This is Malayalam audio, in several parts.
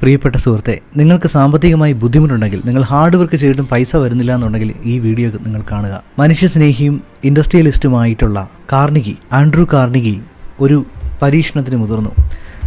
പ്രിയപ്പെട്ട സുഹൃത്തെ നിങ്ങൾക്ക് സാമ്പത്തികമായി ബുദ്ധിമുട്ടുണ്ടെങ്കിൽ നിങ്ങൾ ഹാർഡ് വർക്ക് ചെയ്തിട്ടും പൈസ വരുന്നില്ല എന്നുണ്ടെങ്കിൽ ഈ വീഡിയോ നിങ്ങൾ കാണുക. മനുഷ്യസ്നേഹിയും ഇൻഡസ്ട്രിയലിസ്റ്റുമായിട്ടുള്ള കാർണിഗി ആൻഡ്രൂ കാർണിഗി ഒരു പരീക്ഷണത്തിന് മുതിർന്നു.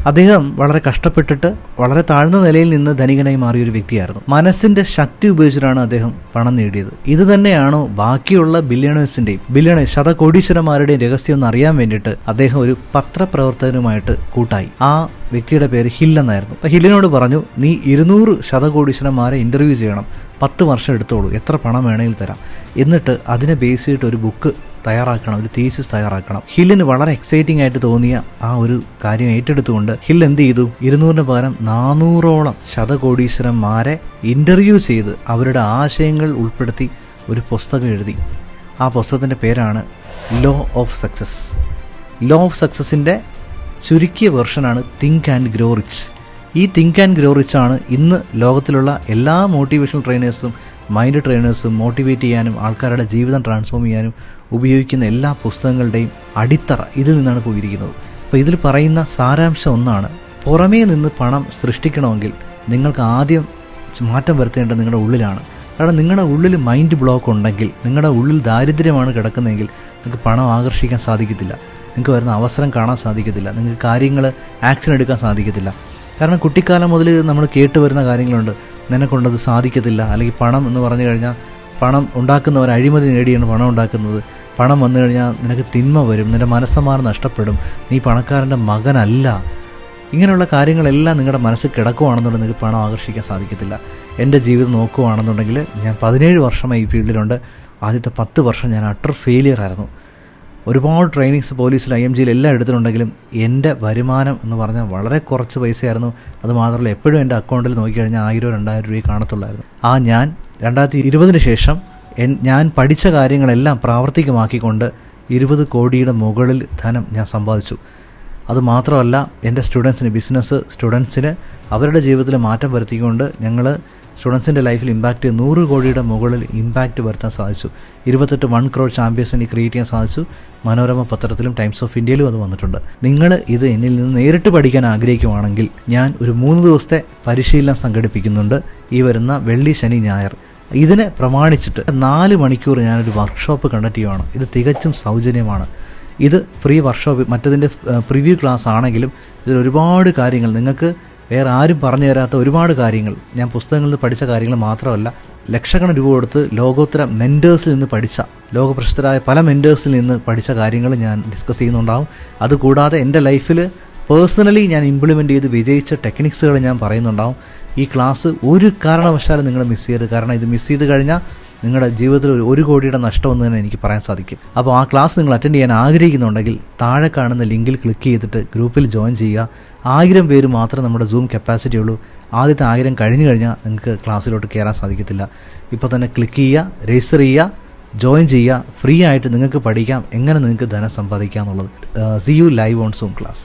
അദ്ദേഹം വളരെ കഷ്ടപ്പെട്ടിട്ട് വളരെ താഴ്ന്ന നിലയിൽ നിന്ന് ധനികനായി മാറിയ ഒരു വ്യക്തിയായിരുന്നു. മനസ്സിന്റെ ശക്തി ഉപയോഗിച്ചിട്ടാണ് അദ്ദേഹം പണം നേടിയത്. ഇത് തന്നെയാണോ ബാക്കിയുള്ള ബില്യണേഴ്സിന്റെയും ബില്യണേഴ്സ് ശതകോടീശ്വരന്മാരുടെയും രഹസ്യം എന്ന് അറിയാൻ വേണ്ടിയിട്ട് അദ്ദേഹം ഒരു പത്രപ്രവർത്തകനുമായിട്ട് കൂട്ടായി. ആ വ്യക്തിയുടെ പേര് ഹില്ലെന്നായിരുന്നു അപ്പൊ ഹില്ലിനോട് പറഞ്ഞു നീ ഇരുന്നൂറ് ശതകോടീശ്വരന്മാരെ ഇന്റർവ്യൂ ചെയ്യണം. പത്ത് വർഷം എടുത്തോളൂ. എത്ര പണം വേണമെങ്കിൽ തരാം. എന്നിട്ട് അതിനെ ബേസ് ചെയ്തിട്ട് ഒരു ബുക്ക് തയ്യാറാക്കണം. ഒരു തീസിസ് തയ്യാറാക്കണം. ഹില്ലിന് വളരെ എക്സൈറ്റിംഗ് ആയിട്ട് തോന്നിയ ആ ഒരു കാര്യം ഏറ്റെടുത്തുകൊണ്ട് ഹിൽ എന്ത് ചെയ്തു? ഇരുന്നൂറിന് പകരം നാനൂറോളം ശതകോടീശ്വരന്മാരെ ഇന്റർവ്യൂ ചെയ്ത് അവരുടെ ആശയങ്ങൾ ഉൾപ്പെടുത്തി ഒരു പുസ്തകം എഴുതി. ആ പുസ്തകത്തിന്റെ പേരാണ് Law of Success Law of സക്സസിന്റെ ചുരുക്കിയ വെർഷനാണ് തിങ്ക് ആൻഡ് ഗ്രോ റിച്ച് ഈ തിങ്ക് ആൻഡ് ഗ്രോ റിച്ച് ആണ് ഇന്ന് ലോകത്തിലുള്ള എല്ലാ മോട്ടിവേഷണൽ ട്രെയിനേഴ്സും മൈൻഡ് ട്രെയിനേഴ്സും മോട്ടിവേറ്റ് ചെയ്യാനും ആൾക്കാരുടെ ജീവിതം ട്രാൻസ്ഫോം ചെയ്യാനും ഉപയോഗിക്കുന്ന എല്ലാ പുസ്തകങ്ങളുടെയും അടിത്തറ ഇതിൽ നിന്നാണ് പോയിരിക്കുന്നത്. അപ്പോൾ ഇതിൽ പറയുന്ന സാരാംശം ഒന്നാണ്. പുറമേ നിന്ന് പണം സൃഷ്ടിക്കണമെങ്കിൽ നിങ്ങൾക്ക് ആദ്യം മാറ്റം വരുത്തേണ്ടത് നിങ്ങളുടെ ഉള്ളിലാണ്. കാരണം നിങ്ങളുടെ ഉള്ളിൽ മൈൻഡ് ബ്ലോക്ക് ഉണ്ടെങ്കിൽ നിങ്ങളുടെ ഉള്ളിൽ ദാരിദ്ര്യമാണ് കിടക്കുന്നതെങ്കിൽ നിങ്ങൾക്ക് പണം ആകർഷിക്കാൻ സാധിക്കത്തില്ല. നിങ്ങൾക്ക് വരുന്ന അവസരം കാണാൻ സാധിക്കത്തില്ല. നിങ്ങൾക്ക് കാര്യങ്ങൾ ആക്ഷൻ എടുക്കാൻ സാധിക്കത്തില്ല. കാരണം കുട്ടിക്കാലം മുതൽ നമ്മൾ കേട്ടുവരുന്ന കാര്യങ്ങളുണ്ട്. നിനക്കൊണ്ടത് സാധിക്കത്തില്ല. അല്ലെങ്കിൽ പണം എന്ന് പറഞ്ഞു കഴിഞ്ഞാൽ പണം ഉണ്ടാക്കുന്നവർ അഴിമതി നേടിയാണ് പണം ഉണ്ടാക്കുന്നത്. പണം വന്നു കഴിഞ്ഞാൽ നിനക്ക് തിന്മ വരും. നിന്റെ മനസ്സമാനം നഷ്ടപ്പെടും. നീ പണക്കാരന്റെ മകനല്ല. ഇങ്ങനെയുള്ള കാര്യങ്ങളെല്ലാം നിങ്ങളുടെ മനസ്സിൽ കിടക്കുവാണെന്നുണ്ടെങ്കിൽ നിങ്ങൾക്ക് പണം ആകർഷിക്കാൻ സാധിക്കത്തില്ല. എന്റെ ജീവിതം നോക്കുകയാണെന്നുണ്ടെങ്കിൽ ഞാൻ പതിനേഴ് വർഷമായി ഈ ഫീൽഡിലുണ്ട്. ആദ്യത്തെ പത്ത് വർഷം ഞാൻ അട്ടർ ഫെയിലിയർ ആയിരുന്നു. ഒരുപാട് ട്രെയിനിങ്സ് പോലീസിൽ ഐ എം ജിയിൽ എല്ലാം എടുത്തിട്ടുണ്ടെങ്കിലും എന്റെ വരുമാനം എന്ന് പറഞ്ഞാൽ വളരെ കുറച്ച് പൈസയായിരുന്നു. അത് മാത്രമല്ല എപ്പോഴും എന്റെ അക്കൗണ്ടിൽ നോക്കിക്കഴിഞ്ഞാൽ ആയിരം രണ്ടായിരം രൂപയെ കാണത്തുള്ളായിരുന്നു. ആ ഞാൻ രണ്ടായിരത്തി ഇരുപതിന് ശേഷം ഞാൻ പഠിച്ച കാര്യങ്ങളെല്ലാം പ്രാവർത്തികമാക്കിക്കൊണ്ട് ഇരുപത് കോടിയുടെ മുകളിൽ ധനം ഞാൻ സമ്പാദിച്ചു. അതുമാത്രമല്ല എന്റെ സ്റ്റുഡൻസിന് ബിസിനസ് സ്റ്റുഡൻസിന് അവരുടെ ജീവിതത്തിൽ മാറ്റം വരുത്തിക്കൊണ്ട് ഞങ്ങൾ സ്റ്റുഡൻസിന്റെ ലൈഫിൽ ഇമ്പാക്റ്റ് നൂറ് കോടിയുടെ മുകളിൽ ഇമ്പാക്റ്റ് വരുത്താൻ സാധിച്ചു. ഇരുപത്തെട്ട് വൺ ക്രോർ ചാമ്പ്യൻസിനെ ക്രിയേറ്റ് ചെയ്യാൻ സാധിച്ചു. മനോരമ പത്രത്തിലും ടൈംസ് ഓഫ് ഇന്ത്യയിലും അത് വന്നിട്ടുണ്ട്. നിങ്ങൾ ഇത് എന്നിൽ നിന്ന് നേരിട്ട് പഠിക്കാൻ ആഗ്രഹിക്കുവാണെങ്കിൽ ഞാൻ ഒരു മൂന്ന് ദിവസത്തെ പരിശീലനം സംഘടിപ്പിക്കുന്നുണ്ട്. ഈ വരുന്ന വെള്ളി ശനി ഞായർ. ഇതിനെ പ്രമാണിച്ചിട്ട് നാല് മണിക്കൂർ ഞാനൊരു വർക്ക്ഷോപ്പ് കണ്ടക്ട് ചെയ്യുവാണ്. ഇത് തികച്ചും സൗജന്യമാണ്. ഇത് ഫ്രീ വർക്ക്ഷോപ്പ് മറ്റതിന്റെ പ്രിവ്യൂ ക്ലാസ് ആണെങ്കിലും ഇതിൽ ഒരുപാട് കാര്യങ്ങൾ നിങ്ങൾക്ക് വേറെ ആരും പറഞ്ഞു തരാത്ത ഒരുപാട് കാര്യങ്ങൾ. ഞാൻ പുസ്തകങ്ങളിൽ നിന്ന് പഠിച്ച കാര്യങ്ങൾ മാത്രമല്ല ലക്ഷക്കണക്കിന് രൂപ കൊടുത്ത് ലോകോത്തര മെന്റേഴ്സിൽ നിന്ന് പഠിച്ച ലോകപ്രശസ്തരായ പല മെന്റേഴ്സിൽ നിന്ന് പഠിച്ച കാര്യങ്ങൾ ഞാൻ ഡിസ്കസ് ചെയ്യുന്നുണ്ടാവും. അതുകൂടാതെ എന്റെ ലൈഫിൽ പേഴ്സണലി ഞാൻ ഇംപ്ലിമെന്റ് ചെയ്ത് വിജയിച്ച ടെക്നിക്സുകൾ ഞാൻ പറയുന്നുണ്ടാവും. ഈ ക്ലാസ് ഒരു കാരണവശാലും നിങ്ങൾ മിസ് ചെയ്യരുത്. കാരണം ഇത് മിസ് ചെയ്ത് കഴിഞ്ഞാൽ നിങ്ങളുടെ ജീവിതത്തിൽ ഒരു ഒരു കോടിയുടെ നഷ്ടമെന്ന് തന്നെ എനിക്ക് പറയാൻ സാധിക്കും. അപ്പോൾ ആ ക്ലാസ് നിങ്ങൾ അറ്റൻഡ് ചെയ്യാൻ ആഗ്രഹിക്കുന്നുണ്ടെങ്കിൽ താഴെ കാണുന്ന ലിങ്കിൽ ക്ലിക്ക് ചെയ്തിട്ട് ഗ്രൂപ്പിൽ ജോയിൻ ചെയ്യുക. ആയിരം പേര് മാത്രമേ നമ്മുടെ സൂം കപ്പാസിറ്റി ഉള്ളൂ. ആദ്യത്തെ ആയിരം കഴിഞ്ഞു കഴിഞ്ഞാൽ നിങ്ങൾക്ക് ക്ലാസ്സിലോട്ട് കയറാൻ സാധിക്കത്തില്ല. ഇപ്പോൾ തന്നെ ക്ലിക്ക് ചെയ്യുക രജിസ്റ്റർ ചെയ്യുക ജോയിൻ ചെയ്യുക. ഫ്രീ ആയിട്ട് നിങ്ങൾക്ക് പഠിക്കാം. എങ്ങനെ നിങ്ങൾക്ക് ധനം സമ്പാദിക്കാം എന്നുള്ളത്. See you live on Zoom class